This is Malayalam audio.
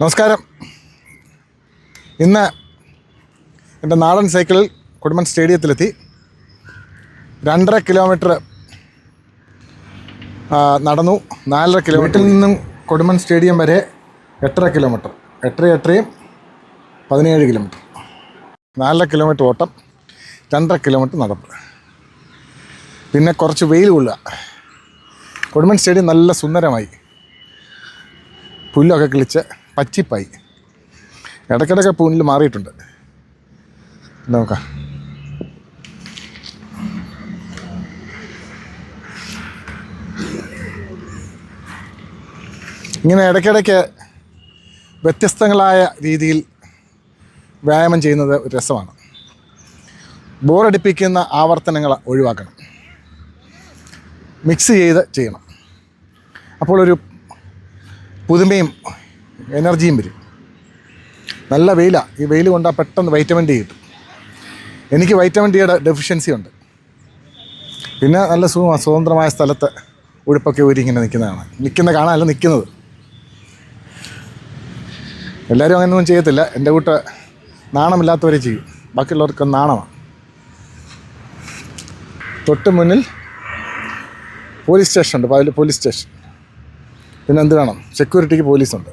നമസ്കാരം. ഇന്ന് എന്റെ നാടൻ സൈക്കിളിൽ കുടുംബൻ സ്റ്റേഡിയത്തിലെത്തി. രണ്ടര കിലോമീറ്റർ നടന്നു. നാലര കിലോമീറ്ററിൽ നിന്നും കൊടുമൺ സ്റ്റേഡിയം വരെ എട്ടര കിലോമീറ്റർ. എട്ടര എട്ടരയും പതിനേഴ് കിലോമീറ്റർ. നാലര കിലോമീറ്റർ ഓട്ടം രണ്ടര കിലോമീറ്റർ നടപ്പ്. പിന്നെ കുറച്ച് വെയിൽ കൊള്ളുക. കൊടുമൺ സ്റ്റേഡിയം നല്ല സുന്ദരമായി പുല്ലൊക്കെ കിളിച്ച് പച്ചിപ്പായി. ഇടയ്ക്കിടയ്ക്ക് പൂനിൽ മാറിയിട്ടുണ്ട്. നോക്കാം. ഇങ്ങനെ ഇടയ്ക്കിടയ്ക്ക് വ്യത്യസ്തങ്ങളായ രീതിയിൽ വ്യായാമം ചെയ്യുന്നത് ഒരു രസമാണ്. ബോറടിപ്പിക്കുന്ന ആവർത്തനങ്ങൾ ഒഴിവാക്കണം. മിക്സ് ചെയ്ത് ചെയ്യണം. അപ്പോൾ ഒരു പുതുമയും എനർജിയും വരും. നല്ല വെയിലാണ് ഈ വെയിൽ കൊണ്ടാൽ പെട്ടെന്ന് വൈറ്റമിൻ ഡി കിട്ടും. എനിക്ക് വൈറ്റമിൻ ഡിയുടെ ഡെഫിഷ്യൻസി ഉണ്ട്. പിന്നെ നല്ല സുഖമാണ് സ്വതന്ത്രമായ സ്ഥലത്ത് ഉടുപ്പൊക്കെ ഊരി ഇങ്ങനെ നിൽക്കുന്നതാണ് നിൽക്കുന്ന കാണാനല്ല നിൽക്കുന്നത് എല്ലാവരും അങ്ങനെ അങ്ങനെയൊന്നും ചെയ്യത്തില്ല. എന്റെ കൂട്ട് നാണമില്ലാത്തവരെ ചെയ്യും. ബാക്കിയുള്ളവർക്ക് നാണമാണ്. തൊട്ട് മുന്നിൽ പോലീസ് സ്റ്റേഷൻ ഉണ്ട് പോലീസ് സ്റ്റേഷൻ. പിന്നെ എന്ത് വേണം? സെക്യൂരിറ്റിക്ക് പോലീസുണ്ട്.